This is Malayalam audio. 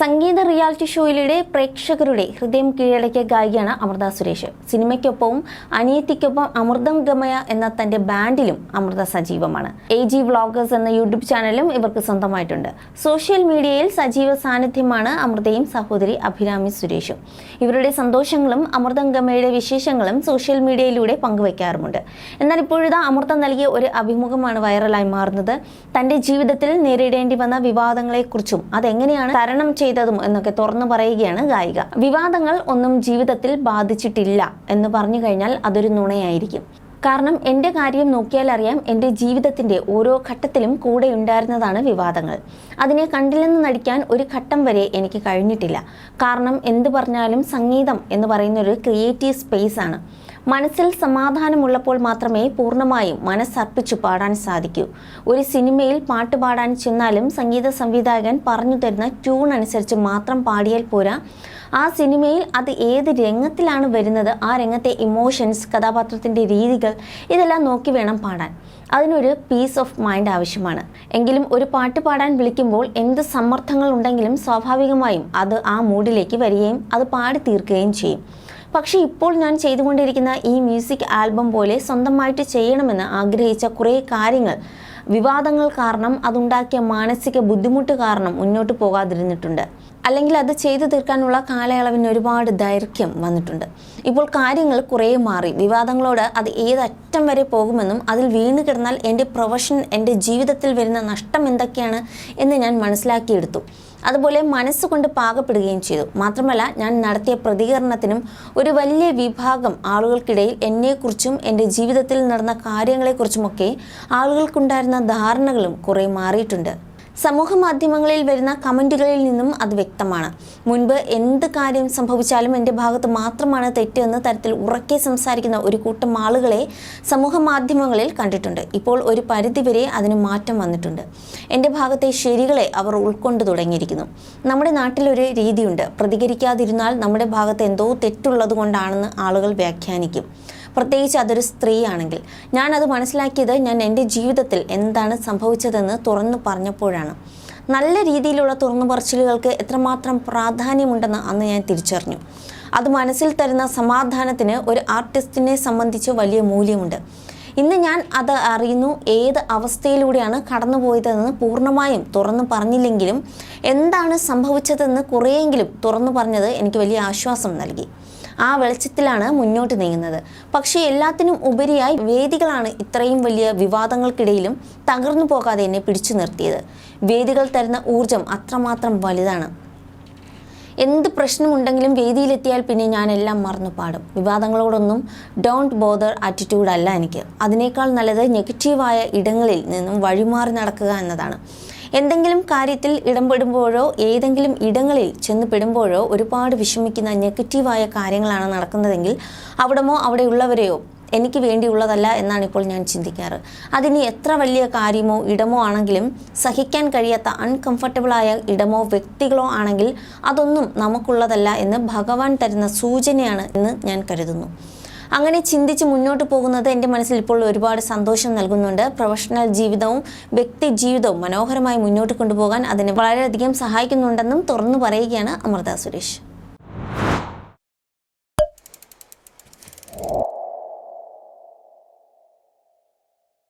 സംഗീത റിയാലിറ്റി ഷോയിലൂടെ പ്രേക്ഷകരുടെ ഹൃദയം കീഴടക്കിയ ഗായികയാണ് അമൃത സുരേഷ്. സിനിമയ്ക്കൊപ്പവും അനിയത്തിക്കൊപ്പം അമൃതം ഗമയ എന്ന തന്റെ ബാൻഡിലും അമൃത സജീവമാണ്. എ ജി വ്ളോഗേഴ്സ് എന്ന യൂട്യൂബ് ചാനലും ഇവർക്ക് സ്വന്തമായിട്ടുണ്ട്. സോഷ്യൽ മീഡിയയിൽ സജീവ സാന്നിധ്യമാണ് അമൃതയും സഹോദരി അഭിരാമി സുരേഷും. ഇവരുടെ സന്തോഷങ്ങളും അമൃതം ഗമയുടെ വിശേഷങ്ങളും സോഷ്യൽ മീഡിയയിലൂടെ പങ്കുവയ്ക്കാറുമുണ്ട് എന്നാൽ ഇപ്പോഴിതാ അമൃത നൽകിയ ഒരു അഭിമുഖമാണ് വൈറലായി മാറുന്നത്. തന്റെ ജീവിതത്തിൽ നേരിടേണ്ടി വന്ന വിവാദങ്ങളെക്കുറിച്ചും അതെങ്ങനെയാണ് തരണം ചെയ്തതും എന്നൊക്കെ തുറന്നു പറയുകയാണ് ഗായിക. വിവാദങ്ങൾ ഒന്നും ജീവിതത്തിൽ ബാധിച്ചിട്ടില്ല എന്ന് പറഞ്ഞു കഴിഞ്ഞാൽ അതൊരു നുണയായിരിക്കും. കാരണം എന്റെ കാര്യം നോക്കിയാൽ അറിയാം എന്റെ ജീവിതത്തിന്റെ ഓരോ ഘട്ടത്തിലും കൂടെ ഉണ്ടായിരുന്നതാണ് വിവാദങ്ങൾ. അതിനെ കണ്ടില്ലെന്ന് നടിക്കാൻ ഒരു ഘട്ടം വരെ എനിക്ക് കഴിഞ്ഞിട്ടില്ല. കാരണം എന്ത് പറഞ്ഞാലും സംഗീതം എന്ന് പറയുന്ന ഒരു ക്രിയേറ്റീവ് സ്പേസ് ആണ്. മനസ്സിൽ സമാധാനമുള്ളപ്പോൾ മാത്രമേ പൂർണമായും മനസ്സർപ്പിച്ചു പാടാൻ സാധിക്കൂ. ഒരു സിനിമയിൽ പാട്ട് പാടാൻ ചെന്നാലും സംഗീത സംവിധായകൻ പറഞ്ഞു തരുന്ന ട്യൂൺ അനുസരിച്ച് മാത്രം പാടിയാൽ പോരാ. ആ സിനിമയിൽ അത് ഏത് രംഗത്തിലാണ് വരുന്നത് ആ രംഗത്തെ ഇമോഷൻസ് കഥാപാത്രത്തിന്റെ രീതികൾ ഇതെല്ലാം നോക്കി വേണം പാടാൻ. അതിനൊരു പീസ് ഓഫ് മൈൻഡ് ആവശ്യമാണ്. എങ്കിലും ഒരു പാട്ട് പാടാൻ വിളിക്കുമ്പോൾ എന്ത് സമ്മർദ്ദങ്ങൾ ഉണ്ടെങ്കിലും സ്വാഭാവികമായും അത് ആ മൂഡിലേക്ക് വരികയും അത് പാടി തീർക്കുകയും ചെയ്യും. പക്ഷേ ഇപ്പോൾ ഞാൻ ചെയ്തുകൊണ്ടിരിക്കുന്ന ഈ മ്യൂസിക് ആൽബം പോലെ സ്വന്തമായിട്ട് ചെയ്യണമെന്ന് ആഗ്രഹിച്ച കുറേ കാര്യങ്ങൾ. വിവാദങ്ങൾ കാരണം അതുണ്ടാക്കിയ മാനസിക ബുദ്ധിമുട്ട് കാരണം മുന്നോട്ട് പോകാതിരുന്നിട്ടുണ്ട്. അല്ലെങ്കിൽ അത് ചെയ്തു തീർക്കാനുള്ള കാലയളവിന് ഒരുപാട് ദൈർഘ്യം വന്നിട്ടുണ്ട്. ഇപ്പോൾ കാര്യങ്ങൾ കുറേ മാറി. വിവാദങ്ങളോട് അത് ഏതറ്റം വരെ പോകുമെന്നും അതിൽ വീണ് കിടന്നാൽ എന്റെ പ്രൊഫഷൻ എന്റെ ജീവിതത്തിൽ വരുന്ന നഷ്ടം എന്തൊക്കെയാണ് എന്ന് ഞാൻ മനസ്സിലാക്കിയെടുത്തു. അതുപോലെ മനസ്സുകൊണ്ട് പാകപ്പെടുകയും ചെയ്തു. മാത്രമല്ല ഞാൻ നടത്തിയ പ്രതികരണത്തിനും ഒരു വലിയ വിഭാഗം ആളുകൾക്കിടയിൽ എന്നെക്കുറിച്ചും എന്റെ ജീവിതത്തിൽ നടന്ന കാര്യങ്ങളെക്കുറിച്ചുമൊക്കെ ആളുകൾക്കുണ്ടായിരുന്ന ധാരണകളും കുറേ മാറിയിട്ടുണ്ട്. സമൂഹ മാധ്യമങ്ങളിൽ വരുന്ന കമന്റുകളിൽ നിന്നും അത് വ്യക്തമാണ്. മുൻപ് എന്ത് കാര്യം സംഭവിച്ചാലും എന്റെ ഭാഗത്ത് മാത്രമാണ് തെറ്റ് എന്ന തരത്തിൽ ഉറക്കെ സംസാരിക്കുന്ന ഒരു കൂട്ടം ആളുകളെ സമൂഹ മാധ്യമങ്ങളിൽ കണ്ടിട്ടുണ്ട്. ഇപ്പോൾ ഒരു പരിധിവരെ അതിന് മാറ്റം വന്നിട്ടുണ്ട്. എന്റെ ഭാഗത്തെ ശരികളെ അവർ ഉൾക്കൊണ്ടു തുടങ്ങിയിരിക്കുന്നു. നമ്മുടെ നാട്ടിലൊരു രീതിയുണ്ട്. പ്രതികരിക്കാതിരുന്നാൽ നമ്മുടെ ഭാഗത്ത് എന്തോ തെറ്റുള്ളത് കൊണ്ടാണെന്ന് ആളുകൾ വ്യാഖ്യാനിക്കും. പ്രത്യേകിച്ച് അതൊരു സ്ത്രീയാണെങ്കിൽ. ഞാനത് മനസ്സിലാക്കിയത് ഞാൻ എന്റെ ജീവിതത്തിൽ എന്താണ് സംഭവിച്ചതെന്ന് തുറന്നു പറഞ്ഞപ്പോഴാണ്. നല്ല രീതിയിലുള്ള തുറന്നു പറച്ചിലുകൾക്ക് എത്രമാത്രം പ്രാധാന്യമുണ്ടെന്ന് അന്ന് ഞാൻ തിരിച്ചറിഞ്ഞു. അത് മനസ്സിൽ തരുന്ന സമാധാനത്തിന് ഒരു ആർട്ടിസ്റ്റിനെ സംബന്ധിച്ച് വലിയ മൂല്യമുണ്ട്. ഇന്ന് ഞാൻ അത് അറിയുന്നു ഏത് അവസ്ഥയിലൂടെയാണ് കടന്നുപോയതെന്ന് പൂർണമായും തുറന്നു പറഞ്ഞില്ലെങ്കിലും എന്താണ് സംഭവിച്ചതെന്ന് കുറേയെങ്കിലും തുറന്നു പറഞ്ഞത് എനിക്ക് വലിയ ആശ്വാസം നൽകി. ആ വെളിച്ചത്തിലാണ് മുന്നോട്ട് നീങ്ങുന്നത്. പക്ഷേ എല്ലാത്തിനും ഉപരിയായി വേദികളാണ് ഇത്രയും വലിയ വിവാദങ്ങൾക്കിടയിലും തകർന്നു പോകാതെ എന്നെ പിടിച്ചു നിർത്തിയത്. വേദികൾ തരുന്ന ഊർജം അത്രമാത്രം വലുതാണ്. എന്ത് പ്രശ്നമുണ്ടെങ്കിലും വേദിയിലെത്തിയാൽ പിന്നെ ഞാൻ എല്ലാം മറന്നു പാടും വിവാദങ്ങളോടൊന്നും ഡോണ്ട് ബോദർ ആറ്റിറ്റ്യൂഡ് അല്ല എനിക്ക്. അതിനേക്കാൾ നല്ലത് നെഗറ്റീവായ ഇടങ്ങളിൽ നിന്നും വഴിമാറി നടക്കുക എന്നതാണ്. എന്തെങ്കിലും കാര്യത്തിൽ ഇടപെടുമ്പോഴോ ഏതെങ്കിലും ഇടങ്ങളിൽ ചെന്ന് പെടുമ്പോഴോ ഒരുപാട് വിഷമിക്കുന്ന നെഗറ്റീവായ കാര്യങ്ങളാണ് നടക്കുന്നതെങ്കിൽ അവിടമോ അവിടെയുള്ളവരെയോ എനിക്ക് വേണ്ടിയുള്ളതല്ല എന്നാണ് ഇപ്പോൾ ഞാൻ ചിന്തിക്കാറ്. അതിന് എത്ര വലിയ കാര്യമോ ഇടമോ ആണെങ്കിലും സഹിക്കാൻ കഴിയാത്ത അൺകംഫർട്ടബിളായ ഇടമോ വ്യക്തികളോ ആണെങ്കിൽ അതൊന്നും നമുക്കുള്ളതല്ല എന്ന് ഭഗവാൻ തരുന്ന സൂചനയാണ് എന്ന് ഞാൻ കരുതുന്നു. അങ്ങനെ ചിന്തിച്ച് മുന്നോട്ട് പോകുന്നത് എന്റെ മനസ്സിൽ ഇപ്പോൾ ഒരുപാട് സന്തോഷം നൽകുന്നുണ്ട്. പ്രൊഫഷണൽ ജീവിതവും വ്യക്തി ജീവിതവും മനോഹരമായി മുന്നോട്ട് കൊണ്ടുപോകാൻ അതിനെ വളരെയധികം സഹായിക്കുന്നുണ്ടെന്നും തുറന്നു പറയുകയാണ് അമൃത സുരേഷ്.